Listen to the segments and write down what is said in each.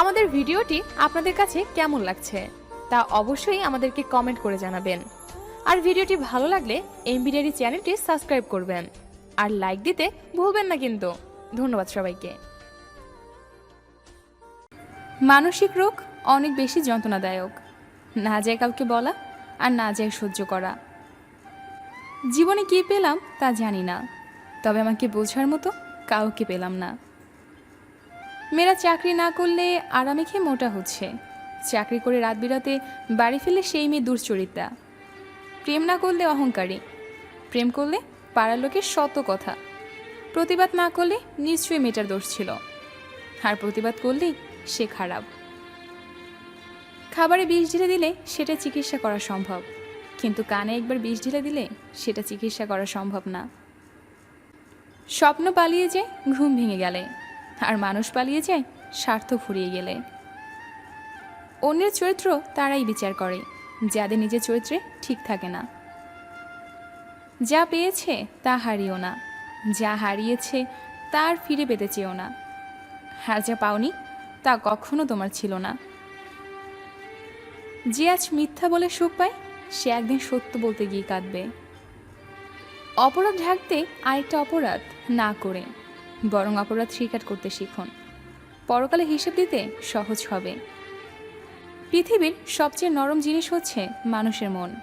আমাদের ভিডিওটি আপনাদের কাছে কেমন লাগছে তা অবশ্যই আমাদেরকে কমেন্ট করে জানাবেন। আর ভিডিওটি ভালো লাগলে এমবিডিআরি চ্যানেলটি সাবস্ক্রাইব করবেন। আর লাইক দিতে ভুলবেন না কিন্তু। ধন্যবাদ সবাইকে। মানসিক রোগ অনেক বেশি যন্ত্রণাদায়ক। না যায় কাউকে বলা আর না যায় সহ্য করা। জীবনে কী পেলাম তা জানি না। তবে আমাকে বোঝার মতো কাউকে পেলাম না। মেয়েরা চাকরি না করলে আরামে খেয়ে মোটা হচ্ছে। চাকরি করে রাত বিরাতে বাড়ি ফেলে সেই মেয়ে দুশ্চরিতা। প্রেম না করলে অহংকারী। প্রেম করলে পাড়ার লোকের শত কথা। প্রতিবাদ না করলে নিশ্চয়ই মেয়েটার দোষ ছিল। আর প্রতিবাদ করলেই সে খারাপ। খাবারে বিষ ঢেলে দিলে সেটা চিকিৎসা করা সম্ভব। কিন্তু কানে একবার বিষ ঢেলে দিলে সেটা চিকিৎসা করা সম্ভব না। স্বপ্ন পালিয়ে যে ঘুম ভেঙে গেলে। আর মানুষ পালিয়ে যায়, স্বার্থ ফুরিয়ে গেলে। অন্যের চরিত্র তারাই বিচার করে, যাদের নিজের চরিত্রে ঠিক থাকে না। যা পেয়েছে তা হারিও না, যা হারিয়েছে তার ফিরে পেতে চেও না। আর যা পাওনি তা কখনো তোমার ছিল না। যে আজ মিথ্যা বলে সুখ পায়, সে একদিন সত্য বলতে গিয়ে কাঁদবে। অপরাধ ঢাকতে আরেকটা অপরাধ না করে। বরং অপরাধ স্বীকার করতে শিখুন। পরকালে হিসেব দিতে সহজ হবে। পৃথিবীর সবচেয়ে নরম জিনিস হচ্ছে মানুষের মন।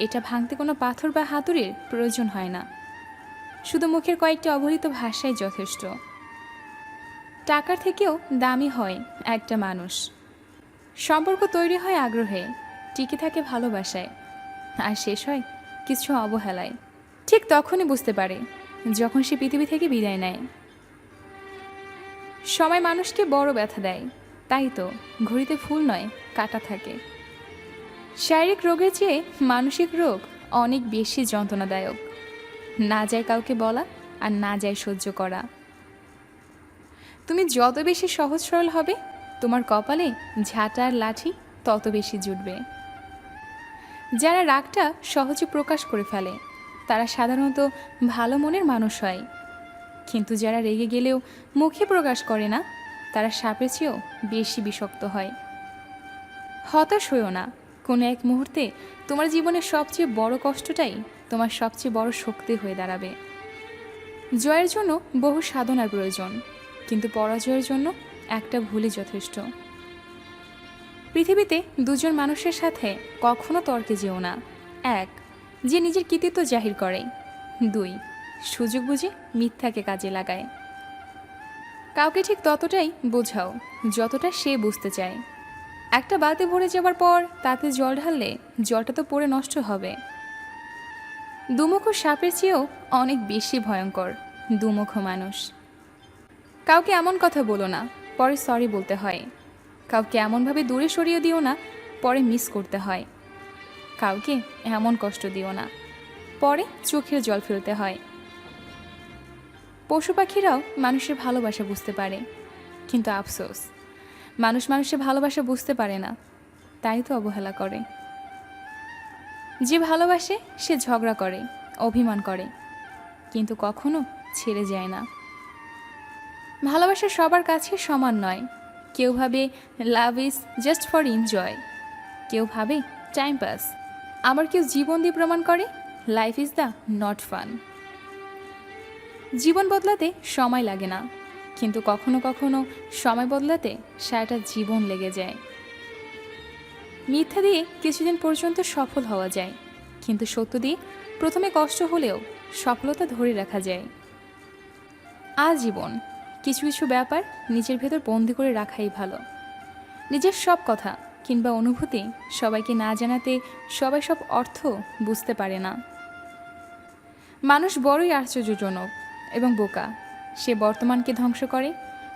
এটা ভাঙতে কোনো পাথর বা হাতুড়ির প্রয়োজন হয় না। শুধু মুখের কয়েকটি অবহিত ভাষাই যথেষ্ট। টাকার থেকেও দামি হয় একটা মানুষ। সম্পর্ক তৈরি হয় আগ্রহে, টিকে থাকে ভালোবাসায়, আর শেষ হয় কিছু অবহেলায়। ঠিক তখনই বুঝতে পারে যখন সে পৃথিবী থেকে বিদায় নেয়। সময় মানুষকে বড় ব্যথা দেয়। তাই তো, ঘড়িতে ফুল নয়, কাটা থাকে। শারীরিক রোগের চেয়ে মানসিক রোগ অনেক বেশি যন্ত্রণাদায়ক। না যায় কাউকে বলা আর না যায় সহ্য করা। তুমি যত বেশি সহজ সরল হবে, তোমার কপালে ঝাঁটা আর লাঠি তত বেশি জুটবে। যারা রাগটা সহজে প্রকাশ করে ফেলে তারা সাধারণত ভালো মনের মানুষ হয়। কিন্তু যারা রেগে গেলেও মুখে প্রকাশ করে না, তারা সাপের চেয়েও বেশি বিষক্ত হয়। হতাশ হইও না। কোনো এক মুহূর্তে তোমার জীবনের সবচেয়ে বড় কষ্টটাই তোমার সবচেয়ে বড় শক্তি হয়ে দাঁড়াবে। জয়ের জন্য বহু সাধনার প্রয়োজন, কিন্তু পরাজয়ের জন্য একটা ভুলই যথেষ্ট। পৃথিবীতে দুজন মানুষের সাথে কখনো তর্কে যেও না। এক যে নিজের কৃতিত্ব জাহির করে। দুই, সুযোগ বুঝে মিথ্যাকে কাজে লাগায়। কাউকে ঠিক ততটাই বোঝাও যতটা সে বুঝতে চায়। একটা বালতি ভরে যাবার পর তাতে জল ঢাললে জলটা তো পড়ে নষ্ট হবে। দুমুখ সাপের চেয়েও অনেক বেশি ভয়ঙ্কর, দুমুখ মানুষ। কাউকে এমন কথা বলো না, পরে সরি বলতে হয়। কাউকে এমনভাবে দূরে সরিয়ে দিও না, পরে মিস করতে হয়। কাউকে এমন কষ্ট দিও না। পরে চোখের জল ফেলতে হয়। পশু পাখিরাও মানুষের ভালোবাসা বুঝতে পারে। কিন্তু আফসোস, মানুষ মানুষের ভালোবাসা বুঝতে পারে না। তাই তো অবহেলা করে। যে ভালোবাসে, সে ঝগড়া করে, অভিমান করে। কিন্তু কখনো ছেড়ে যায় না। ভালোবাসা সবার কাছে সমান নয়। কেউ ভাবে love is just for enjoy কেউ ভাবে টাইম পাস আবার কেউ জীবন দিয়ে প্রমাণ করে? Life is the not fun জীবন বদলাতে সময় লাগে না। কিন্তু কখনো কখনো সময় বদলাতে সারাটা জীবন লেগে যায়। মিথ্যা দিয়ে কিছুদিন পর্যন্ত সফল হওয়া যায়। কিন্তু সত্য দিয়ে প্রথমে কষ্ট হলেও সফলতা ধরে রাখা যায়। আজীবন কিছু কিছু ব্যাপার নিজের ভেতর বন্দি করে রাখাই ভালো। নিজের সব কথা কিংবা অনুভূতি সবাইকে না জানাতে সবাই সব অর্থ বুঝতে পারে না। মানুষ বড়ই আশ্চর্যজনক এবং বোকা। সে বর্তমানকে ধ্বংস করে,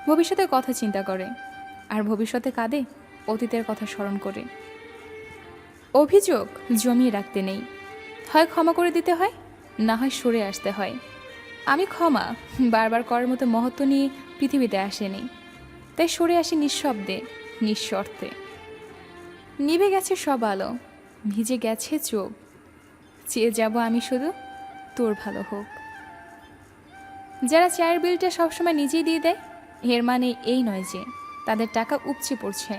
ভবিষ্যতের কথা চিন্তা করে, আর ভবিষ্যতে কাঁদে, অতীতের কথা স্মরণ করে। অভিযোগ জমিয়ে রাখতে নেই। হয় ক্ষমা করে দিতে হয়, না হয় সরে আসতে হয়। আমি ক্ষমা বারবার করার মতো মহত্ব নিয়ে পৃথিবীতে আসেনি। তাই সরে আসি নিঃশব্দে, নিঃশর্তে। নিভে গেছে সব আলো, ভিজে গেছে চোখ। চেয়ে যাব আমি শুধু তোর ভালো হোক। যারা চায়ের বিলটা সবসময় নিজেই দিয়ে দেয়, এর মানে এই নয় যে তাদের টাকা উপচে পড়ছে।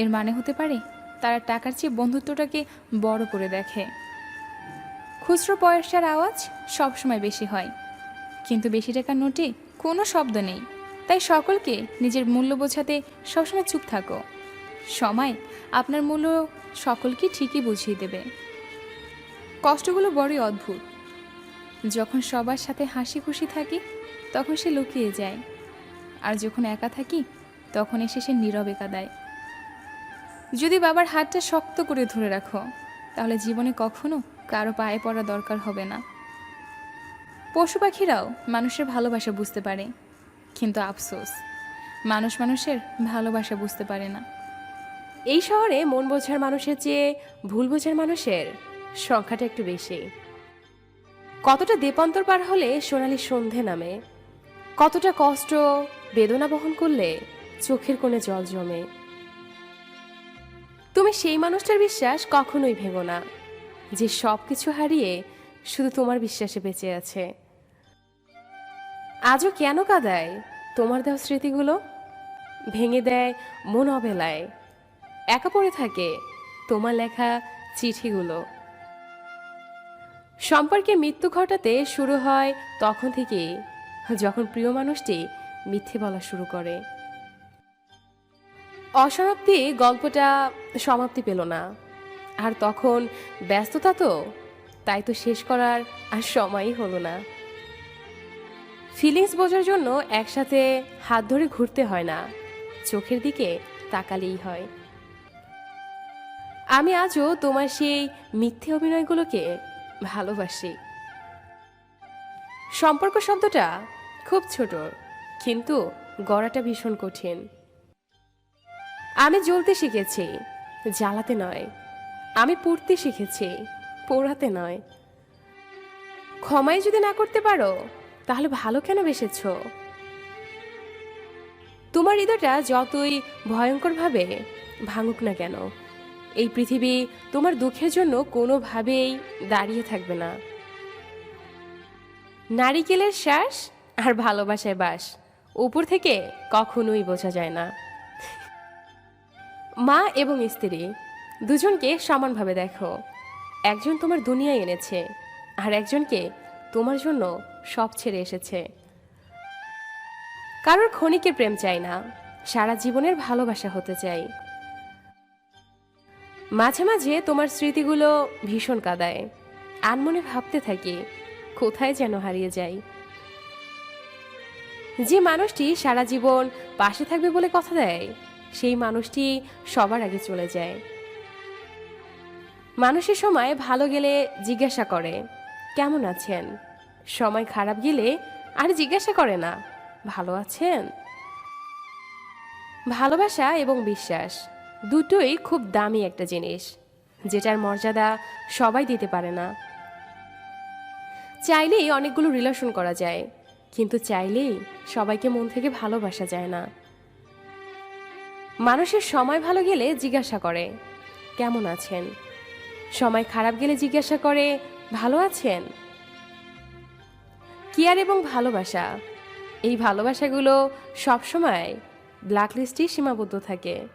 এর মানে হতে পারে তারা টাকার চেয়ে বন্ধুত্বটাকে বড় করে দেখে। খুচরো পয়সার আওয়াজ সবসময় বেশি হয়, কিন্তু বেশি টাকার নোটে কোনো শব্দ নেই। তাই সকলকে নিজের মূল্য বোঝাতে সবসময় চুপ থাকো। সময় আপনার মূল্য সকলকে ঠিকই বুঝিয়ে দেবে। কষ্টগুলো বড়ই অদ্ভুত। যখন সবার সাথে হাসি খুশি থাকি, তখন সে লুকিয়ে যায়। আর যখন একা থাকি, তখন এসে সে নীরবে কাদায় যদি বাবার হাতটা শক্ত করে ধরে রাখো, তাহলে জীবনে কখনো কারও পায়ে পড়া দরকার হবে না। পশু পাখিরাও মানুষের ভালোবাসা বুঝতে পারে। কিন্তু আফসোস, মানুষ মানুষের ভালোবাসা বুঝতে পারে না। এই শহরে মন বোঝার মানুষের চেয়ে ভুল বোঝার মানুষের সংখ্যাটা একটু বেশি। কতটা দেপান্তর পার হলে সোনালি সন্ধে নামে, কতটা কষ্ট বেদনা বহন করলে চোখের কোণে জল জমে। তুমি সেই মানুষটার বিশ্বাস কখনোই ভেঙো না, যে সব কিছু হারিয়ে শুধু তোমার বিশ্বাসে বেঁচে আছে। আজও কেন কাদায় তোমার দেওয়া স্মৃতিগুলো? ভেঙে দেয় মন অবেলায়। একা পড়ে থাকে। তোমার লেখা চিঠিগুলো। সম্পর্কে মৃত্যু ঘটাতে শুরু হয় তখন থেকেই, যখন প্রিয় মানুষটি মিথ্যে বলা শুরু করে। অসমাপ্তি গল্পটা সমাপ্তি পেল না। আর তখন ব্যস্ততা তো, তাই তো শেষ করার আর সময়ই হলো না। ফিলিংস বোঝার জন্য একসাথে হাত ধরে ঘুরতে হয় না। চোখের দিকে তাকালেই হয়। আমি আজও তোমার সেই মিথ্যে অভিনয়গুলোকে ভালোবাসি। সম্পর্ক শব্দটা খুব ছোট, কিন্তু গড়াটা ভীষণ কঠিন। আমি জ্বলতে শিখেছি, জ্বালাতে নয়। আমি পড়তে শিখেছি, পড়াতে নয়। ক্ষমাই যদি না করতে পারো, তাহলে ভালো কেন বেসেছ? তোমার হৃদয়টা যতই ভয়ঙ্করভাবে ভাঙুক না কেন এই পৃথিবী তোমার দুঃখের জন্য কোনোভাবেই দাঁড়িয়ে থাকবে না। নারিকেলের শ্বাস আর ভালোবাসায় বাস, উপর থেকে কখনোই বোঝা যায় না। মা এবং স্ত্রী দুজনকে সমানভাবে দেখো। একজন তোমার দুনিয়ায় এনেছে আর একজনকে তোমার জন্য সব ছেড়ে এসেছে। কারোর ক্ষণিকের প্রেম চাই না, সারা জীবনের ভালোবাসা হতে চাই। মাঝে মাঝে তোমার স্মৃতিগুলো ভীষণ কাদায়। আনমনে ভাবতে থাকি, কোথায় যেন হারিয়ে যাই। যে মানুষটি সারা জীবন পাশে থাকবে বলে কথা দেয়, সেই মানুষটি সবার আগে চলে যায়। মানুষের সময় ভালো গেলে জিজ্ঞাসা করে, কেমন আছেন? সময় খারাপ গেলে, আর জিজ্ঞাসা করে না, ভালো আছেন? ভালোবাসা এবং বিশ্বাস দুটোই খুব দামি একটা জিনিস, যেটার মর্যাদা সবাই দিতে পারে না। চাইলেই অনেকগুলো রিলেশন করা যায়, কিন্তু চাইলেই সবাইকে মন থেকে ভালোবাসা যায় না। মানুষের সময় ভালো গেলে জিজ্ঞাসা করে, কেমন আছেন? সময় খারাপ গেলে জিজ্ঞাসা করে, ভালো আছেন? কেয়ার এবং ভালোবাসা, এই ভালোবাসাগুলো সবসময় ব্ল্যাকলিস্টেই সীমাবদ্ধ থাকে।